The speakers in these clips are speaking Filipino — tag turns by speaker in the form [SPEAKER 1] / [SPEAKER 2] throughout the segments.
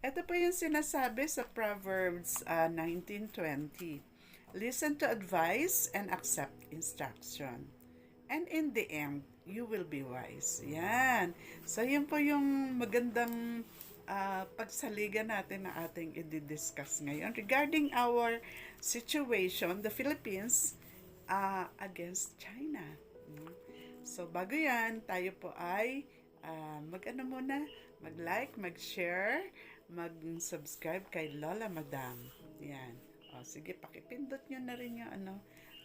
[SPEAKER 1] Ito po yung sinasabi sa Proverbs ah, 19.20. Listen to advice and accept instruction. And in the end, you will be wise. Yan. So, yun po yung magandang ah, pagsaligan natin na ating i-discuss ngayon regarding our situation, the Philippines ah, against China. Mm. So, bago yan, tayo po ay ah, mag-ano muna, mag-like, mag-share, mag-subscribe kay Lola Madam. Yan. O, sige, pakipindot nyo na rin yung ano,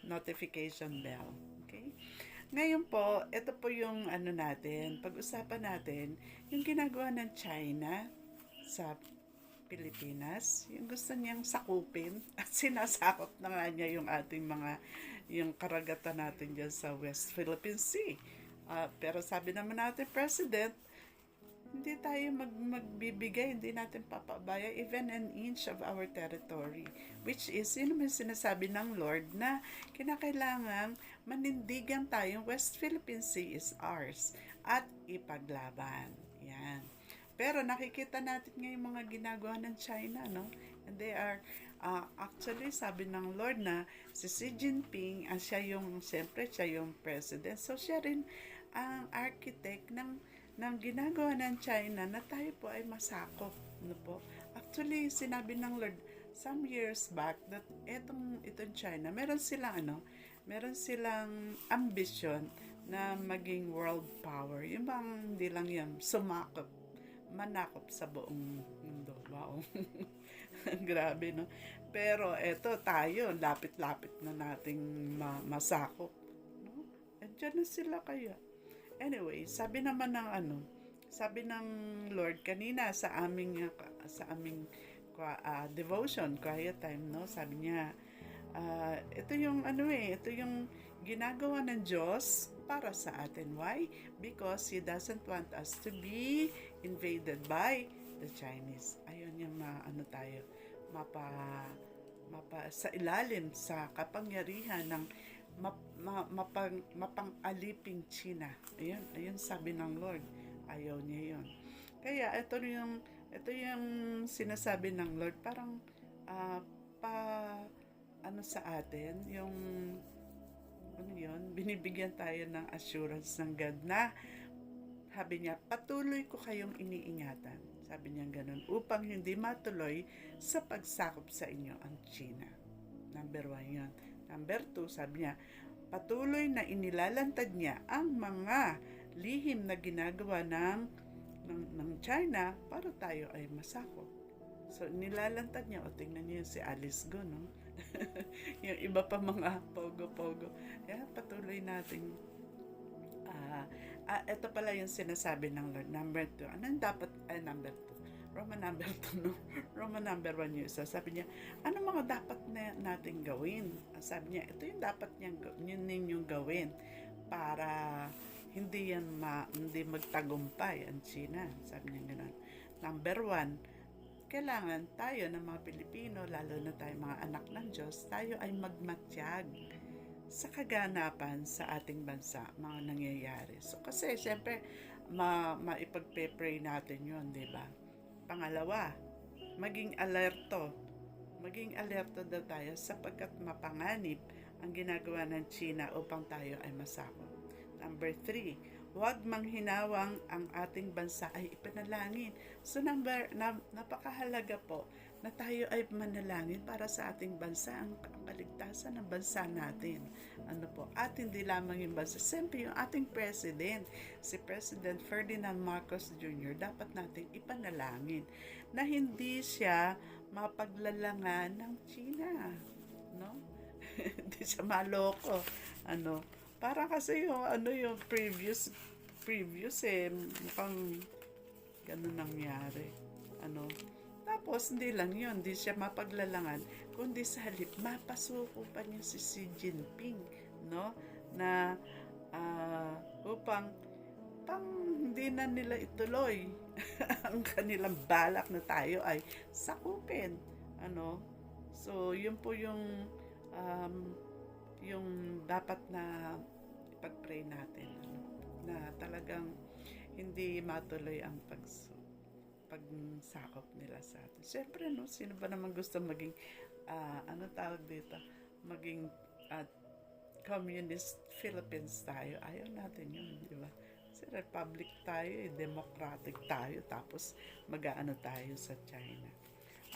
[SPEAKER 1] notification bell. Okay? Ngayon po, ito po yung ano natin, pag-usapan natin, yung ginagawa ng China sa Pilipinas, yung gusto niyang sakupin at sinasakop na nga niya yung ating mga, yung karagatan natin dyan sa West Philippine Sea. Ah, pero sabi naman natin, President, hindi tayo mag magbibigay, hindi natin papabaya even an inch of our territory. Which is, yun naman sinasabi ng Lord na kinakailangan manindigan tayong West Philippine Sea is ours at ipaglaban. Yan. Pero nakikita natin ngayon mga ginagawa ng China, no? And they are, uh, actually, sabi ng Lord na si Xi Jinping, uh, siya yung, siyempre, siya yung president. So, siya rin ang architect ng, ng ginagawa ng China na tayo po ay masakop. No po? Actually, sinabi ng Lord, some years back, that etong, itong China, meron silang, ano, meron silang ambition na maging world power. Yung bang hindi lang yan, sumakop manakop sa buong mundo. Wow. Grabe, no? Pero eto tayo, lapit-lapit na nating ma- masakop. No? Andiyan na sila kaya. Anyway, sabi naman ng ano, sabi ng Lord kanina sa aming sa aming uh, devotion, quiet time, no? Sabi niya, uh, ito yung ano eh, ito yung ginagawa ng Diyos para sa atin. Why? Because He doesn't want us to be invaded by the Chinese. Ayun yung ma, ano tayo, mapa, mapa, sa ilalim, sa kapangyarihan ng map, ma, mapang, mapang-aliping China. Ayun, ayun sabi ng Lord. Ayaw niya yun. Kaya ito yung, ito yung sinasabi ng Lord, parang uh, pa, ano sa atin, yung ano yun, binibigyan tayo ng assurance ng God na sabi niya, patuloy ko kayong iniingatan. Sabi niya ganun, upang hindi matuloy sa pagsakop sa inyo ang China. Number one yun. Number two, sabi niya, patuloy na inilalantad niya ang mga lihim na ginagawa ng, ng, ng China para tayo ay masakop. So, nilalantad niya. O, tingnan niyo si Alice Go, no? yung iba pa mga pogo-pogo. Kaya patuloy nating ah, uh, ito pala yung sinasabi ng Lord. Number two. Anong dapat, ay number two. Roman number two, no? Roman number one yung isa. Sabi niya, ano mga dapat na natin gawin? Sabi niya, ito yung dapat niyang, yun ninyong gawin para hindi yan ma, hindi magtagumpay ang China. Sabi niya gano'n. Number one, kailangan tayo ng mga Pilipino, lalo na tayo mga anak ng Diyos, tayo ay magmatyag sa kaganapan sa ating bansa, mga nangyayari. So, kasi, siyempre, ma maipagpe-pray natin yon di ba? Pangalawa, maging alerto. Maging alerto daw tayo sapagkat mapanganib ang ginagawa ng China upang tayo ay masakop. Number three, huwag manghinawang ang ating bansa ay ipanalangin. So number, na, napakahalaga po na tayo ay manalangin para sa ating bansa, ang, kaligtasan ng bansa natin. Ano po? At hindi lamang yung bansa. Siyempre, yung ating president, si President Ferdinand Marcos Jr., dapat nating ipanalangin na hindi siya mapaglalangan ng China. No? hindi siya maloko. Ano? Parang kasi yung ano yung previous previous eh mukhang ganun nangyari. Ano? Tapos hindi lang yun, hindi siya mapaglalangan, kundi sa halip mapasuko pa niya si Xi Jinping, no? Na uh, upang pang hindi na nila ituloy ang kanilang balak na tayo ay sakupin. Ano? So, yun po yung um, yung dapat na ipag-pray natin ano, na talagang hindi matuloy ang pagsu pagsakop nila sa atin. Siyempre, no, sino ba naman gusto maging, ah, ano tawag dito, maging ah, communist Philippines tayo. Ayaw natin yun, di ba? Kasi republic tayo, eh, democratic tayo, tapos mag-aano tayo sa China.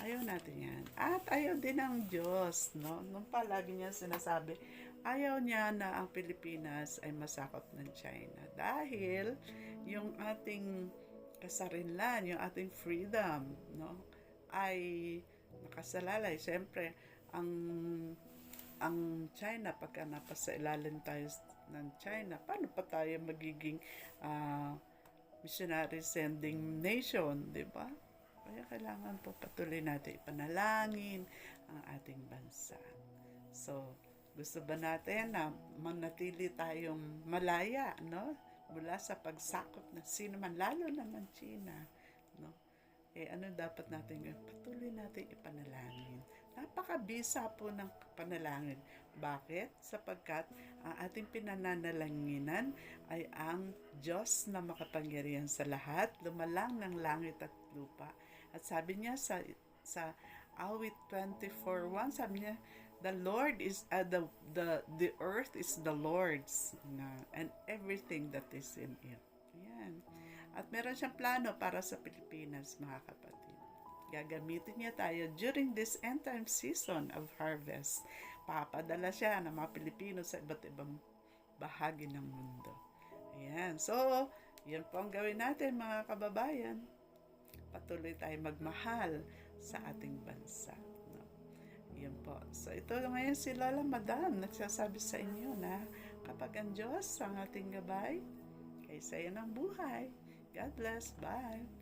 [SPEAKER 1] Ayaw natin yan. At ayaw din ng Diyos, no? Nung palagi niya sinasabi, ayaw niya na ang Pilipinas ay masakop ng China. Dahil yung ating kasarinlan, yung ating freedom, no? Ay nakasalalay. Siyempre, ang ang China, pagka napasa ilalim tayo ng China, paano pa tayo magiging ah, missionary sending nation, di ba? Kaya kailangan po patuloy natin ipanalangin ang ating bansa. So, gusto ba natin na manatili tayong malaya, no? Mula sa pagsakop ng sino man, lalo na ng China, no? Eh, ano dapat natin gawin? Patuloy natin ipanalangin. Napakabisa po ng panalangin. Bakit? Sapagkat ang ating pinananalanginan ay ang Diyos na makapangyarihan sa lahat, lumalang ng langit at lupa. At sabi niya sa sa awit 24:1, sabi niya, the Lord is uh, the the the earth is the Lord's na and everything that is in it. Ayan. At meron siyang plano para sa Pilipinas, mga kapatid. Gagamitin niya tayo during this end time season of harvest. Papadala siya ng mga Pilipino sa iba't ibang bahagi ng mundo. Ayan. So, yan po ang gawin natin, mga kababayan. Patuloy tayo magmahal sa ating bansa. Ito ngayon si Lola Madam nagsasabi sa inyo na kapag ang Diyos ang ating gabay, kaysa yan ang buhay. God bless. Bye.